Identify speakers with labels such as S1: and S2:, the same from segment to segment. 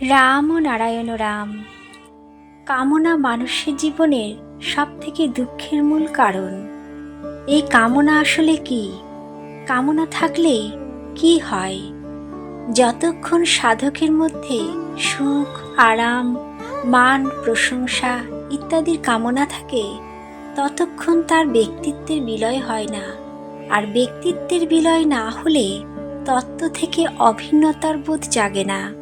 S1: রাম ও নারায়ণ রাম। কামনা মানুষের জীবনের সব থেকে দুঃখের মূল কারণ। এই কামনা আসলে কি? কামনা থাকলে কি হয়? যতক্ষণ সাধকের মধ্যে সুখ, আরাম, মান, প্রশংসা ইত্যাদির কামনা থাকে, ততক্ষণ তার ব্যক্তিত্বের বিলয় হয় না। আর ব্যক্তিত্বের বিলয় না হলে তত্ত্ব থেকে অভিন্নতার বোধ জাগে না।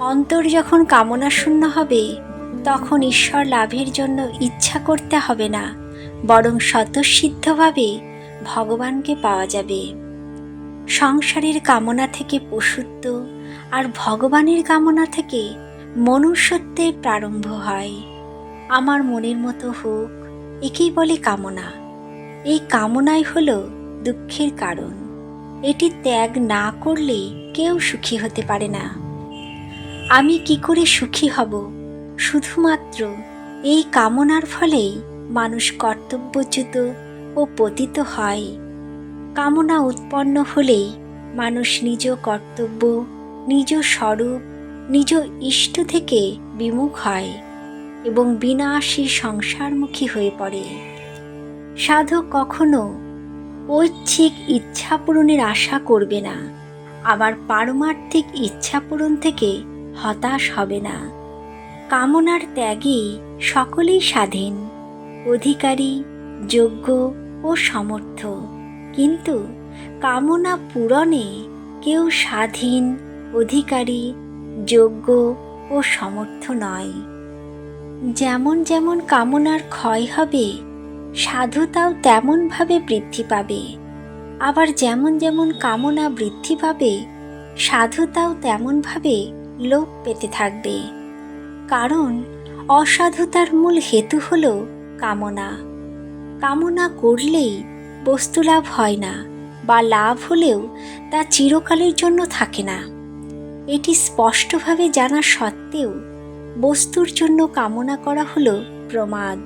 S1: অন্তর যখন কামনা শূন্য হবে, তখন ঈশ্বর লাভের জন্য ইচ্ছা করতে হবে না, বরং স্বতঃসিদ্ধভাবে ভগবানকে পাওয়া যাবে। সংসারের কামনা থেকে পশুত্ব আর ভগবানের কামনা থেকে মনুষ্যত্বের প্রারম্ভ হয়। আমার মনের মতো হোক, একেই বলে কামনা। এই কামনাই হলো দুঃখের কারণ। এটি ত্যাগ না করলে কেউ সুখী হতে পারে না। আমি কি করে সুখী হব? শুধুমাত্র এই কামনার ফলেই মানুষ কর্তব্যচ্যুত ও পতিত হয়। কামনা উৎপন্ন হলেই মানুষ নিজ কর্তব্য, নিজ স্বরূপ, নিজ ইষ্ট থেকে বিমুখ হয় এবং বিনাশী সংসারমুখী হয়ে পড়ে। সাধক কখনো ঐচ্ছিক ইচ্ছা পূরণের আশা করবে না। আবার পারমার্থিক ইচ্ছা পূরণ থেকে হতাশ হবে না। কামনার ত্যাগে সকলেই স্বাধীন। অধিকারী, যোগ্য ও সমর্থ। কিন্তু কামনা পূরণে কেউ স্বাধীন, অধিকারী, যোগ্য ও সমর্থ নয়। যেমন যেমন কামনার ক্ষয় হবে, সাধুতাও তেমনভাবে বৃদ্ধি পাবে। আবার যেমন যেমন কামনা বৃদ্ধি পাবে, সাধুতাও তেমনভাবে লোপ পেতে থাকবে। কারণ অসাধুতার মূল হেতু হল কামনা। কামনা করলেই বস্তুলাভ হয় না বা লাভ হলেও তা চিরকালের জন্য থাকে না। এটি স্পষ্টভাবে জানা সত্ত্বেও বস্তুর জন্য কামনা করা হলো প্রমাদ।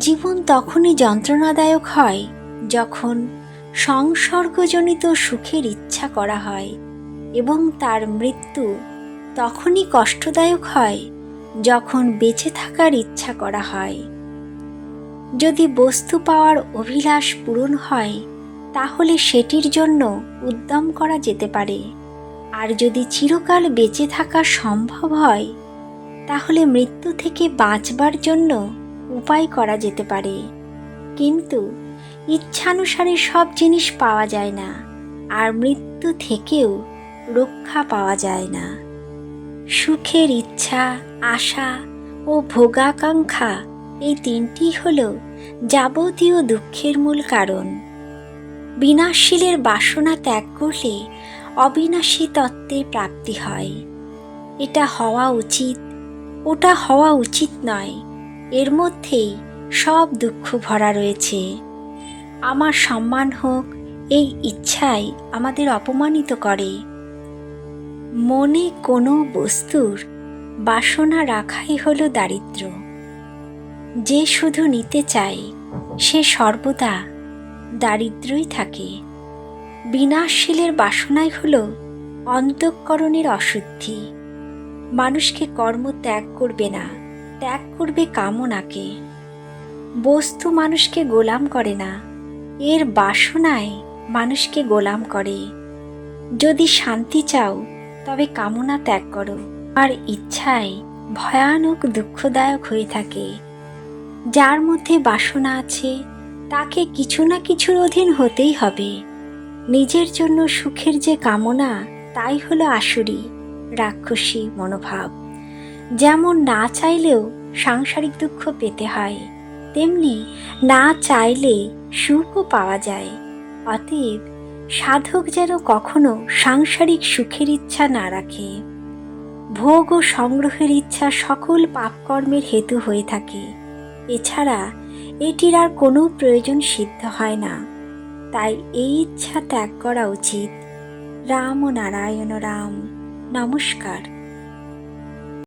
S1: জীবন তখনই যন্ত্রণাদায়ক হয় যখন সংসর্গজনিত সুখের ইচ্ছা করা হয় এবং তার মৃত্যু তখনই কষ্টদায়ক হয় যখন বেঁচে থাকার ইচ্ছা করা হয়। যদি বস্তু পাওয়ার অভিলাষ পূরণ হয়, তাহলে সেটির জন্য উদ্যম করা যেতে পারে। আর যদি চিরকাল বেঁচে থাকা সম্ভব হয়, তাহলে মৃত্যু থেকে বাঁচবার জন্য উপায় করা যেতে পারে। কিন্তু ইচ্ছানুসারে সব জিনিস পাওয়া যায় না, আর মৃত্যু থেকেও রক্ষা পাওয়া যায় না। সুখের ইচ্ছা, আশা ও ভোগাকাঙ্ক্ষা এই তিনটি হল যাবতীয় দুঃখের মূল কারণ। বিনাশশীলের বাসনা ত্যাগ করলে অবিনাশী তত্ত্বের প্রাপ্তি হয়। এটা হওয়া উচিত, ওটা হওয়া উচিত নয়। এর মধ্যেই সব দুঃখ ভরা রয়েছে। আমার সম্মান হোক, এই ইচ্ছাই আমাদের অপমানিত করে। মনে কোনো বস্তুর বাসনা রাখাই হলো দারিদ্র। যে শুধু নিতে চায়, সে সর্বদা দারিদ্রই থাকে। বিনাশশীলের বাসনাই হল অন্তঃকরণের অশুদ্ধি। মানুষকে কর্ম ত্যাগ করবে না, ত্যাগ করবে কামনাকে। বস্তু মানুষকে গোলাম করে না, এর বাসনায় মানুষকে গোলাম করে। যদি শান্তি চাও তবে কামনা ত্যাগ করো। আর ইচ্ছায় ভয়ানক, দুঃখদায়ক হয়ে থাকে। যার মধ্যে বাসনা আছে, তাকে কিছু না কিছুর অধীন হতেই হবে। নিজের জন্য সুখের যে কামনা, তাই হলো আসুরি, রাক্ষসী মনোভাব। যেমন না চাইলেও সাংসারিক দুঃখ পেতে হয়, তেমনি না চাইলে সুখও পাওয়া যায়। অতএব সাধক যেন কখনো সাংসারিক সুখের ইচ্ছা না রাখে। ভোগ ও সংগ্রহের ইচ্ছা সকল পাপকর্মের হেতু হয়ে থাকে। এছাড়া এটির আর কোনো প্রয়োজন সিদ্ধ হয় না। তাই এই ইচ্ছা ত্যাগ করা উচিত। রাম ও নারায়ণ রাম। নমস্কার।